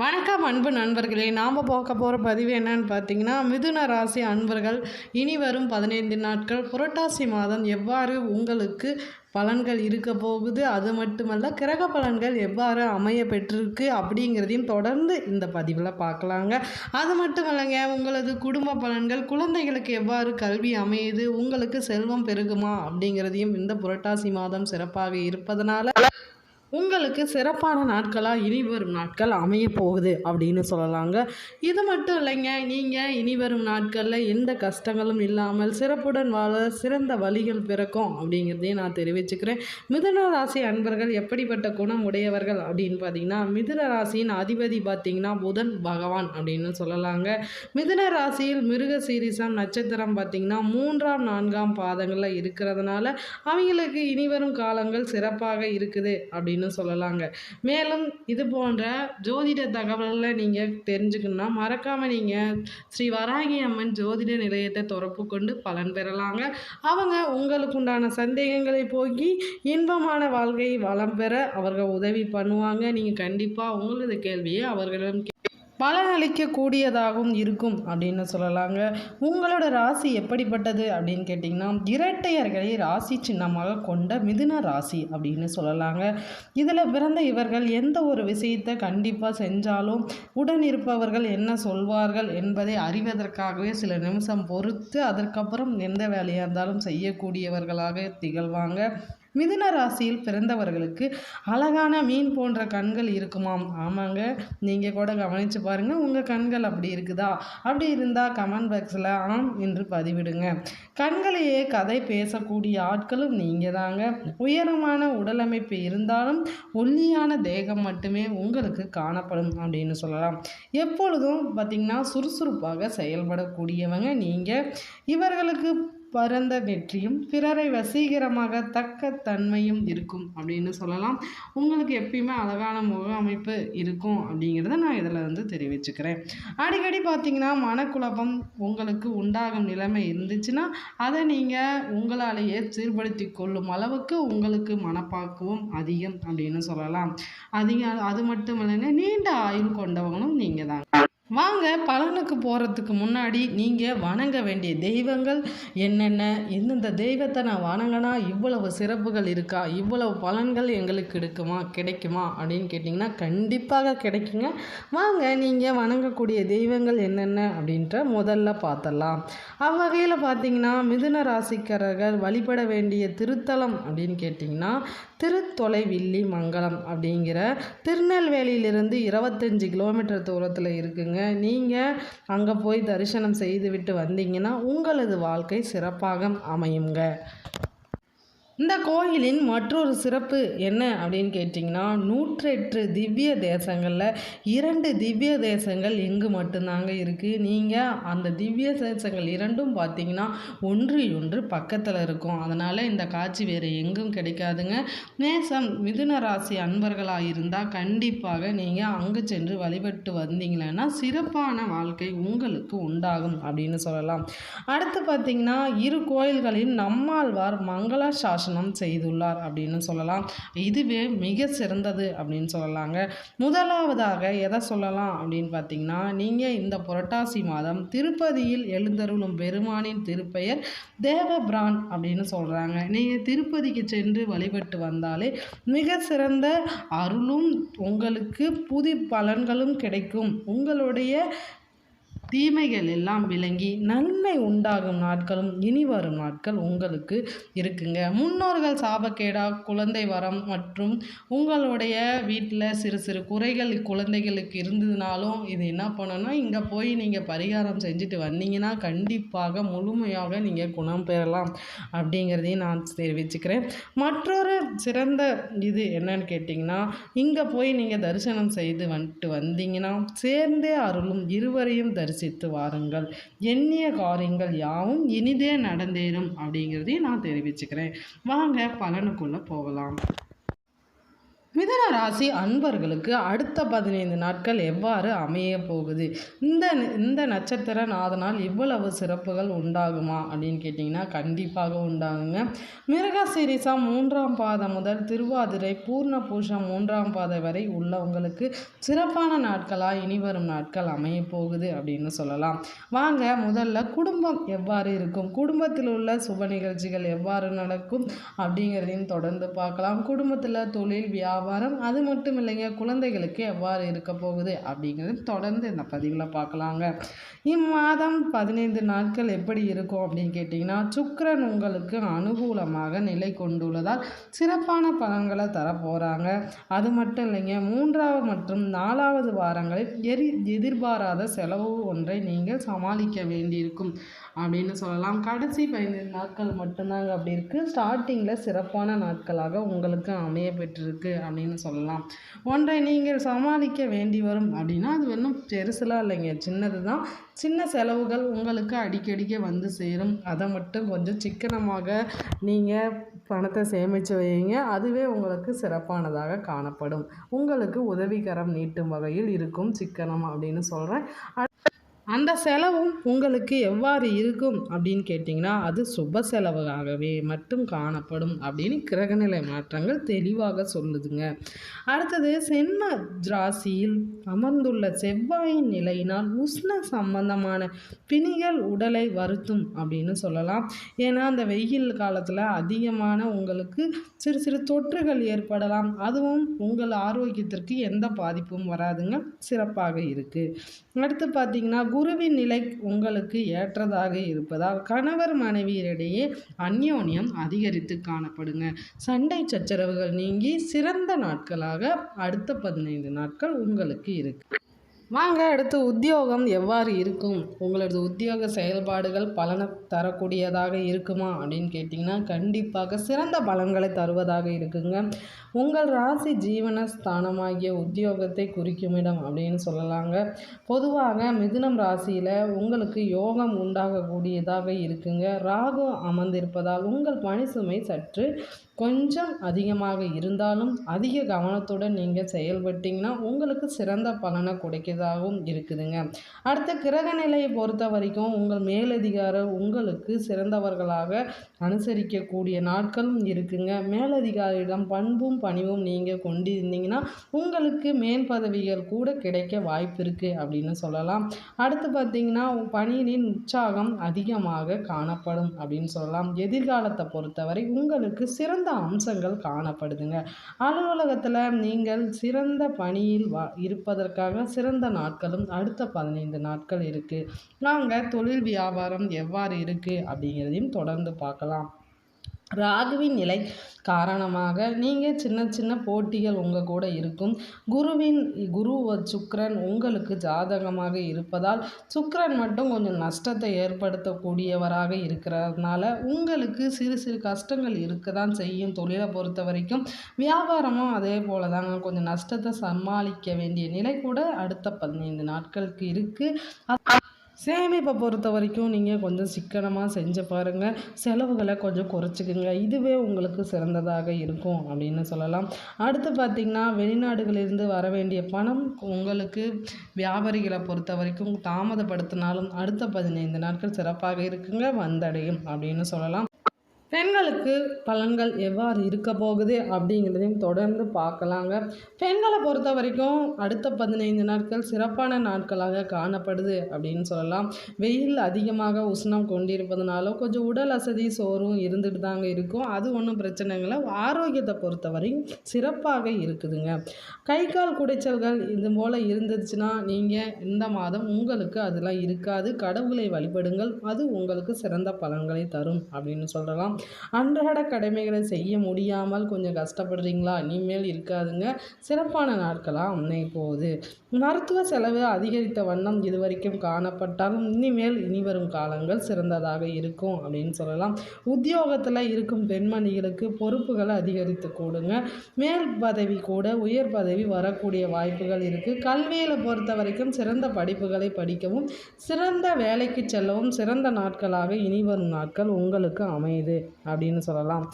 வணக்கம் அன்பு நண்பர்களே. நாம் பார்க்க போகிற பதிவு என்னன்னு பார்த்தீங்கன்னா மிதுன ராசி அன்பர்கள் இனி வரும் பதினைந்து நாட்கள். புரட்டாசி மாதம் எவ்வாறு உங்களுக்கு பலன்கள் இருக்க போகுது? அது மட்டுமல்ல கிரக பலன்கள் எவ்வாறு அமைய பெற்றிருக்கு அப்படிங்கிறதையும் தொடர்ந்து இந்த பதிவில் பார்க்கலாங்க. அது மட்டும் இல்லைங்க உங்களது குடும்ப பலன்கள் குழந்தைகளுக்கு எவ்வாறு கல்வி அமையுது? உங்களுக்கு செல்வம் பெருகுமா அப்படிங்கிறதையும் இந்த புரட்டாசி மாதம் சிறப்பாக இருப்பதனால உங்களுக்கு சிறப்பான நாட்களாக இனி வரும் நாட்கள் அமைய போகுது அப்படின்னு சொல்லலாங்க. இது மட்டும் இல்லைங்க நீங்கள் இனி வரும் நாட்களில் எந்த கஷ்டங்களும் இல்லாமல் சிறப்புடன் வாழ சிறந்த வழிகள் பிறக்கும் அப்படிங்கிறதையும் நான் தெரிவிச்சுக்கிறேன். மிதுன ராசி அன்பர்கள் எப்படிப்பட்ட குணம் உடையவர்கள் அப்படின்னு பார்த்தீங்கன்னா மிதுன ராசியின் அதிபதி பார்த்தீங்கன்னா புதன் பகவான் அப்படின்னு சொல்லலாங்க. மிதுன ராசியில் மிருக சீரிசம் நட்சத்திரம் பார்த்தீங்கன்னா மூன்றாம் நான்காம் பாதங்களில் இருக்கிறதுனால அவங்களுக்கு இனி வரும் காலங்கள் சிறப்பாக இருக்குது அப்படின்னு சொல்லலாங்க. மேலும் இது போன்ற ஜோதிட தகவல்களை நீங்கள் தெரிஞ்சுக்கணும்னா மறக்காமல் நீங்கள் ஸ்ரீ வராகி அம்மன் ஜோதிட நிலையத்தை துறப்பு கொண்டு பலன் பெறலாங்க. அவங்க உங்களுக்கு உண்டான சந்தேகங்களை போக்கி இன்பமான வாழ்க்கையை வளம் பெற அவர்கள் உதவி பண்ணுவாங்க. நீங்கள் கண்டிப்பாக உங்களது கேள்வியை அவர்களிடம் கே- பலனளிக்கக்கூடியதாகவும் இருக்கும் அப்படின்னு சொல்லலாங்க. உங்களோட ராசி எப்படிப்பட்டது அப்படின்னு கேட்டிங்கன்னா இரட்டையர்களை ராசி சின்னமாக கொண்ட மிதுன ராசி அப்படின்னு சொல்லலாங்க. இதில் பிறந்த இவர்கள் எந்த ஒரு விஷயத்தை கண்டிப்பாக செஞ்சாலும் உடன் இருப்பவர்கள் என்ன சொல்வார்கள் என்பதை அறிவதற்காகவே சில நிமிஷம் பொறுத்து அதற்கப்புறம் எந்த வேலையாக இருந்தாலும் செய்யக்கூடியவர்களாக திகழ்வாங்க. மிதுன ராசியில் பிறந்தவர்களுக்கு அழகான மீன் போன்ற கண்கள் இருக்குமாம். ஆமாங்க. நீங்கள் கூட கவனித்து பாருங்கள் உங்கள் கண்கள் அப்படி இருக்குதா? அப்படி இருந்தால் கமெண்ட் பாக்ஸில் ஆம் என்று பதிவிடுங்க. கண்களையே கதை பேசக்கூடிய ஆட்களும் நீங்கள் தாங்க உயரமான உடலமைப்பு இருந்தாலும் ஒல்லியான தேகம் மட்டுமே உங்களுக்கு காணப்படும் அப்படின்னு சொல்லலாம். எப்பொழுதும் பார்த்திங்கன்னா சுறுசுறுப்பாக செயல்படக்கூடியவங்க நீங்கள் இவர்களுக்கு பரந்த வெற்றியும் பிறரை வசீகரமாக தக்க தன்மையும் இருக்கும் அப்படின்னு சொல்லலாம். உங்களுக்கு எப்பயுமே அழகான முக அமைப்பு இருக்கும் அப்படிங்கிறத நான் இதில் வந்து தெரிவிச்சுக்கிறேன். அடிக்கடி பார்த்தீங்கன்னா மனக்குழப்பம் உங்களுக்கு உண்டாகும் நிலைமை இருந்துச்சுன்னா அதை நீங்கள் உங்களாலேயே சீர்படுத்தி கொள்ளும் அளவுக்கு உங்களுக்கு மனப்பாக்குவம் அதிகம் அப்படின்னு சொல்லலாம். அதிக அது மட்டும் இல்லைங்க நீண்ட ஆயுள் கொண்டவங்களும் நீங்கள் தான் வாங்க பலனுக்கு போகிறதுக்கு முன்னாடி நீங்கள் வணங்க வேண்டிய தெய்வங்கள் என்னென்ன? எந்தெந்த தெய்வத்தை நான் வணங்கினா இவ்வளவு சிறப்புகள் இருக்கா? இவ்வளவு பலன்கள் எங்களுக்கு கிடைக்குமா கிடைக்குமா? அப்படின்னு கேட்டிங்கன்னா கண்டிப்பாக கிடைக்குங்க. வாங்க நீங்கள் வணங்கக்கூடிய தெய்வங்கள் என்னென்ன? அப்படின்ற முதல்ல பார்த்தலாம் அவ்வகையில் பார்த்தீங்கன்னா மிதுன ராசிக்காரர்கள் வழிபட வேண்டிய திருத்தலம் அப்படின்னு கேட்டிங்கன்னா திருத்தொலைவில்லி மங்கலம் அப்படிங்கிற திருநெல்வேலியிலிருந்து இருபத்தஞ்சி கிலோமீட்டர் தூரத்தில் இருக்குங்க. நீங்கள் அங்கே போய் தரிசனம் செய்துவிட்டு வந்தீங்கன்னா உங்களது வாழ்க்கை சிறப்பாக அமையுங்க. இந்த கோயிலின் மற்றொரு சிறப்பு என்ன அப்படின்னு கேட்டிங்கன்னா நூற்றெட்டு திவ்ய தேசங்களில் இரண்டு திவ்ய தேசங்கள் இங்கு மட்டும்தாங்க இருக்குது நீங்கள் அந்த திவ்ய தேசங்கள் இரண்டும் பார்த்தீங்கன்னா ஒன்று ஒன்று பக்கத்தில் இருக்கும். அதனால் இந்த காட்சி வேறு எங்கும் கிடைக்காதுங்க. நேசம் மிதுன ராசி அன்பர்களாக இருந்தால் கண்டிப்பாக நீங்கள் அங்கு சென்று வழிபட்டு வந்தீங்கன்னா சிறப்பான வாழ்க்கை உங்களுக்கு உண்டாகும் அப்படின்னு சொல்லலாம். அடுத்து பார்த்தீங்கன்னா இரு கோயில்களின் நம்மாழ்வார் மங்கள சாசனம் செய்துள்ளார் அப்படின்னு சொல்லலாம். இதுவே மிக சிறந்தது அப்படின்னு சொல்லலாங்க. முதலாவதாக எதை சொல்லலாம் அப்படின்னு பார்த்தீங்கன்னா நீங்கள் இந்த புரட்டாசி மாதம் திருப்பதியில் எழுந்தருளும் பெருமானின் திருப்பெயர் தேவபிரான் அப்படின்னு சொல்கிறாங்க நீங்கள் திருப்பதிக்கு சென்று வழிபட்டு வந்தாலே மிக சிறந்த அருளும் உங்களுக்கு புது பலன்களும் கிடைக்கும். உங்களுடைய தீமைகள் எல்லாம் விளங்கி நன்மை உண்டாகும் நாட்களும் இனி வரும் நாட்கள் உங்களுக்கு இருக்குங்க. முன்னோர்கள் சாபக்கேடா குழந்தை வரம் மற்றும் உங்களுடைய வீட்டில் சிறு சிறு குறைகள் குழந்தைகளுக்கு இருந்ததுனாலும் இது என்ன பண்ணணும்னா இங்கே போய் நீங்கள் பரிகாரம் செஞ்சுட்டு வந்தீங்கன்னா கண்டிப்பாக முழுமையாக நீங்கள் குணம் பெறலாம் அப்படிங்கிறதையும் நான் தெரிவிச்சுக்கிறேன். மற்றொரு சிறந்த இது என்னன்னு கேட்டிங்கன்னா இங்கே போய் நீங்கள் தரிசனம் செய்து வந்துட்டு வந்தீங்கன்னா சேர்ந்தே அருளும் இருவரையும் தரிசனம் தரிசித்து வாருங்கள். எண்ணிய காரியங்கள் யாவும் இனிதே நடந்தேறும் அப்படிங்கிறதையும் நான் தெரிவிச்சுக்கிறேன். வாங்க பலனுக்குள்ளே போகலாம். மிதன ராசி அன்பர்களுக்கு அடுத்த பதினைந்து நாட்கள் எவ்வாறு அமைய போகுது? இந்த இந்த நட்சத்திர நாதனால் இவ்வளவு சிறப்புகள் உண்டாகுமா அப்படின்னு கேட்டிங்கன்னா கண்டிப்பாக உண்டாகுங்க. மிருக சிரிசா மூன்றாம் பாதம் முதல் திருவாதிரை பூர்ண பூஷம் மூன்றாம் பாதை வரை உள்ளவங்களுக்கு சிறப்பான நாட்களாக இனி வரும் நாட்கள் அமைய போகுது அப்படின்னு சொல்லலாம். வாங்க முதல்ல குடும்பம் எவ்வாறு இருக்கும்? குடும்பத்தில் உள்ள சுப நிகழ்ச்சிகள் எவ்வாறு நடக்கும்? அப்படிங்கிறதையும் தொடர்ந்து பார்க்கலாம். குடும்பத்தில் தொழில் வியாபாரம் அது மட்டும் இல்லைங்க குழந்தைகளுக்கு எவ்வாறு இருக்க போகுது அப்படிங்கிறது தொடர்ந்து இந்த பதிவில் பார்க்கலாங்க. இம்மாதம் பதினைந்து நாட்கள் எப்படி இருக்கும் அப்படின்னு கேட்டிங்கன்னா சுக்கரன் உங்களுக்கு அனுகூலமாக நிலை கொண்டுள்ளதால் சிறப்பான பலன்களை தரப்போகிறாங்க அது மட்டும் இல்லைங்க மூன்றாவது மற்றும் நாலாவது வாரங்களில் எரி எதிர்பாராத செலவு ஒன்றை நீங்கள் சமாளிக்க வேண்டியிருக்கும் அப்படின்னு சொல்லலாம். கடைசி பதினைந்து நாட்கள் மட்டும்தாங்க அப்படி இருக்குது ஸ்டார்டிங்கில் சிறப்பான நாட்களாக உங்களுக்கு அமைய பெற்றிருக்கு அப்படின்னு சொல்லலாம். ஒன்றை நீங்கள் சமாளிக்க வேண்டி வரும் அப்படின்னா அது ஒன்றும் பெருசுலாம் இல்லைங்க. சின்னது தான். சின்ன செலவுகள் உங்களுக்கு அடிக்கடிக்க வந்து சேரும். அதை மட்டும் கொஞ்சம் சிக்கனமாக நீங்கள் பணத்தை சேமித்து வைங்க அதுவே உங்களுக்கு சிறப்பானதாக காணப்படும். உங்களுக்கு உதவிகரம் நீட்டும் வகையில் இருக்கும் சிக்கனம் அப்படின்னு சொல்கிறேன் அந்த செலவும் உங்களுக்கு எவ்வாறு இருக்கும் அப்படின்னு கேட்டிங்கன்னா அது சுப செலவாகவே மட்டும் காணப்படும் அப்படின்னு கிரகநிலை மாற்றங்கள் தெளிவாக சொல்லுதுங்க. அடுத்தது சென்ம ராசியில் அமர்ந்துள்ள செவ்வாயின் நிலையினால் உஷ்ண சம்பந்தமான பிணிகள் உடலை வருத்தும் அப்படின்னு சொல்லலாம். ஏன்னா அந்த வெயில் காலத்தில் அதிகமான உங்களுக்கு சிறு சிறு தொற்றுகள் ஏற்படலாம். அதுவும் உங்கள் ஆரோக்கியத்திற்கு எந்த பாதிப்பும் வராதுங்க. சிறப்பாக இருக்குது அடுத்து பார்த்தீங்கன்னா குருவின் நிலை உங்களுக்கு ஏற்றதாக இருப்பதால் கணவர் மனைவியரிடையே அந்யோன்யம் அதிகரித்து காணப்படுங்க. சண்டை சச்சரவுகள் நீங்கி சிறந்த நாட்களாக அடுத்த பதினைந்து நாட்கள் உங்களுக்கு இருக்கு. வாங்க அடுத்து உத்தியோகம் எவ்வாறு இருக்கும்? உங்களது உத்தியோக செயல்பாடுகள் பலனை தரக்கூடியதாக இருக்குமா அப்படின்னு கேட்டிங்கன்னா கண்டிப்பாக சிறந்த பலன்களை தருவதாக இருக்குங்க. உங்கள் ராசி ஜீவன ஸ்தானமாகிய உத்தியோகத்தை குறிக்கும் இடம் அப்படின்னு சொல்லலாங்க. பொதுவாக மிதுனம் ராசியில் உங்களுக்கு யோகம் உண்டாகக்கூடியதாக இருக்குங்க. ராகு அமர்ந்திருப்பதால் உங்கள் பணி சுமை சற்று கொஞ்சம் அதிகமாக இருந்தாலும் அதிக கவனத்துடன் நீங்கள் செயல்பட்டீங்கன்னா உங்களுக்கு சிறந்த பலனை கொடுக்கதாகவும் இருக்குதுங்க. அடுத்த கிரக நிலையை பொறுத்த வரைக்கும் உங்கள் மேலதிகாரர் உங்களுக்கு சிறந்தவர்களாக அனுசரிக்கக்கூடிய நாட்களும் இருக்குங்க. மேலதிகாரியிடம் பண்பும் பணிவும் நீங்கள் கொண்டிருந்தீங்கன்னா உங்களுக்கு மேல் பதவிகள் கூட கிடைக்க வாய்ப்பு இருக்குது அப்படின்னு சொல்லலாம். அடுத்து பார்த்தீங்கன்னா பணியின் உற்சாகம் அதிகமாக காணப்படும் அப்படின்னு சொல்லலாம். எதிர்காலத்தை பொறுத்தவரை உங்களுக்கு சிறந்த அம்சங்கள் காணப்படுதுங்க. அலுவலகத்தில் நீங்கள் சிறந்த பணியில் வா இருப்பதற்காக சிறந்த நாட்களும் அடுத்த பதினைந்து நாட்கள் இருக்குது நாங்கள் தொழில் வியாபாரம் எவ்வாறு இருக்குது அப்படிங்கிறதையும் தொடர்ந்து பார்க்கலாம். ராகுவின் நிலை காரணமாக நீங்கள் சின்ன சின்ன போட்டிகள் உங்கள் கூட இருக்கும். குருவின் குரு சுக்ரன் உங்களுக்கு ஜாதகமாக இருப்பதால் சுக்ரன் மட்டும் கொஞ்சம் நஷ்டத்தை ஏற்படுத்தக்கூடியவராக இருக்கிறதுனால உங்களுக்கு சிறு சிறு கஷ்டங்கள் இருக்க தான் செய்யும் தொழிலை பொறுத்த வரைக்கும். வியாபாரமும் அதே போல தாங்க கொஞ்சம் நஷ்டத்தை சமாளிக்க வேண்டிய நிலை கூட அடுத்த பதினைந்து நாட்களுக்கு இருக்குது சேமிப்பை பொறுத்த வரைக்கும் நீங்கள் கொஞ்சம் சிக்கனமாக செஞ்சு பாருங்கள் செலவுகளை கொஞ்சம் குறைச்சிக்குங்க. இதுவே உங்களுக்கு சிறந்ததாக இருக்கும் அப்படின்னு சொல்லலாம். அடுத்து பார்த்திங்கன்னா வெளிநாடுகளிலிருந்து வர வேண்டிய பணம் உங்களுக்கு வியாபாரிகளை பொறுத்த வரைக்கும் தாமதப்படுத்தினாலும் அடுத்த பதினைந்து நாட்கள் சிறப்பாக இருக்குங்க. வந்தடையும் அப்படின்னு சொல்லலாம். பெண்களுக்கு பலன்கள் எவ்வாறு இருக்க போகுது அப்படிங்கிறதையும் தொடர்ந்து பார்க்கலாங்க. பெண்களை பொறுத்த வரைக்கும் அடுத்த பதினைந்து நாட்கள் சிறப்பான நாட்களாக காணப்படுது அப்படின்னு சொல்லலாம். வெயில் அதிகமாக உஷ்ணம் கொண்டிருப்பதுனாலும் கொஞ்சம் உடல் அசதி சோறும் இருந்துட்டு தாங்க இருக்கும். அது ஒன்றும் பிரச்சனைகளை ஆரோக்கியத்தை பொறுத்தவரையும் சிறப்பாக இருக்குதுங்க. கை கால் குடைச்சல்கள் இது போல் இருந்துச்சுன்னா நீங்கள் இந்த மாதம் உங்களுக்கு அதெல்லாம் இருக்காது. கடவுளை வழிபடுங்கள். அது உங்களுக்கு சிறந்த பலன்களை தரும் அப்படின்னு சொல்லலாம். அன்றாட கடமைகளை செய்ய முடியாமல் கொஞ்சம் கஷ்டப்படுறீங்களா? இனிமேல் இருக்காதுங்க. சிறப்பான நாட்களாக அமைய போகுது மருத்துவ செலவு அதிகரித்த வண்ணம் இதுவரைக்கும் காணப்பட்டாலும் இனிமேல் இனி வரும் காலங்கள் சிறந்ததாக இருக்கும் அப்படின்னு சொல்லலாம். உத்தியோகத்தில் இருக்கும் பெண்மணிகளுக்கு பொறுப்புகளை அதிகரித்து கூடுங்க. மேல் பதவி கூட உயர் பதவி வரக்கூடிய வாய்ப்புகள் இருக்குது கல்வியில் பொறுத்த வரைக்கும் சிறந்த படிப்புகளை படிக்கவும் சிறந்த வேலைக்கு செல்லவும் சிறந்த நாட்களாக இனி வரும் நாட்கள் உங்களுக்கு அமையுது அப்படின்னு சொல்லலாம்.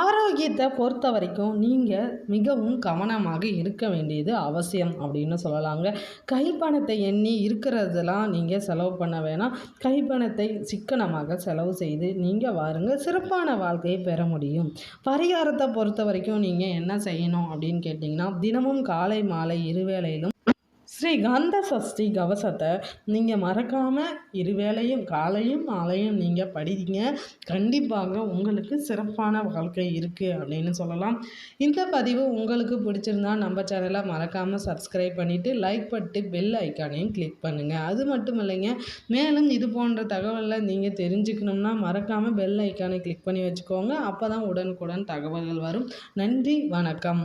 ஆரோக்கியத்தை பொறுத்த வரைக்கும் நீங்கள் மிகவும் கவனமாக இருக்க வேண்டியது அவசியம் அப்படின்னு சொல்லலாங்க. கைப்பணத்தை எண்ணி இருக்கிறதெல்லாம் நீங்கள் செலவு பண்ண வேணாம். கைப்பணத்தை சிக்கனமாக செலவு செய்து நீங்கள் வாருங்க. சிறப்பான வாழ்க்கையை பெற முடியும். பரிகாரத்தை பொறுத்த வரைக்கும் நீங்கள் என்ன செய்யணும் அப்படின்னு கேட்டிங்கன்னா தினமும் காலை மாலை இருவேளையிலும் ஸ்ரீ கந்த சஷ்டி கவசத்தை நீங்கள் மறக்காமல் இருவேளையும் காலையும் மாலையும் நீங்கள் படிங்க. கண்டிப்பாக உங்களுக்கு சிறப்பான வாழ்க்கை இருக்குது அப்படின்னு சொல்லலாம். இந்த பதிவு உங்களுக்கு பிடிச்சிருந்தா நம்ம சேனலை மறக்காமல் சப்ஸ்கிரைப் பண்ணிவிட்டு லைக் பண்ணிட்டு பெல் ஐக்கானையும் கிளிக் பண்ணுங்கள் அது மட்டும் இல்லைங்க மேலும் இது போன்ற தகவலை நீங்கள் தெரிஞ்சுக்கணும்னா மறக்காமல் பெல் ஐக்கானை கிளிக் பண்ணி வச்சுக்கோங்க. அப்போ தான் உடனுக்குடன் தகவல்கள் வரும். நன்றி வணக்கம்.